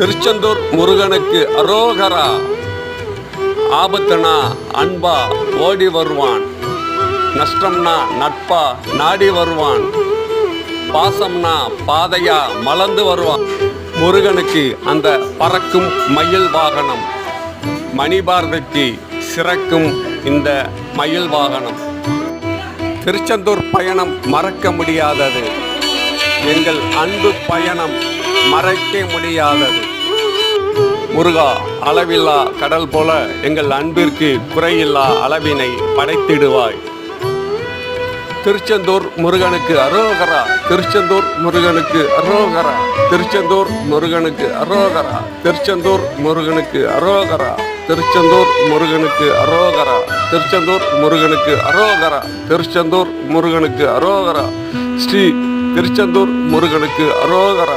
திருச்செந்தூர் முருகனுக்கு அரோகரா. ஆபத்துனா அன்பா ஓடி வருவான். நஷ்டம்னா நட்பா நாடி வருவான். பாசம்னா பாதையா மலர்ந்து வருவான். முருகனுக்கு அந்த பறக்கும் மயில் வாகனம். மணிபாரதிக்கு சிறக்கும் இந்த மயில் வாகனம். திருச்செந்தூர் பயணம் மறக்க முடியாதது. எங்கள் அன்பு பயணம் மறைக்க முடியாதது. முருகா அளவில்லா கடல் போல எங்கள் அன்பிற்கு குறையில்லா அளவினை படைத்திடுவாய். திருச்செந்தூர் முருகனுக்கு அரோகரா திருச்செந்தூர் முருகனுக்கு அரோகரா திருச்செந்தூர் முருகனுக்கு அரோகரா திருச்செந்தூர் முருகனுக்கு அரோகரா திருச்செந்தூர் முருகனுக்கு அரோகரா திருச்செந்தூர் முருகனுக்கு அரோகரா திருச்செந்தூர் முருகனுக்கு அரோகரா ஸ்ரீ திருச்செந்தூர் முருகனுக்கு அரோகரா.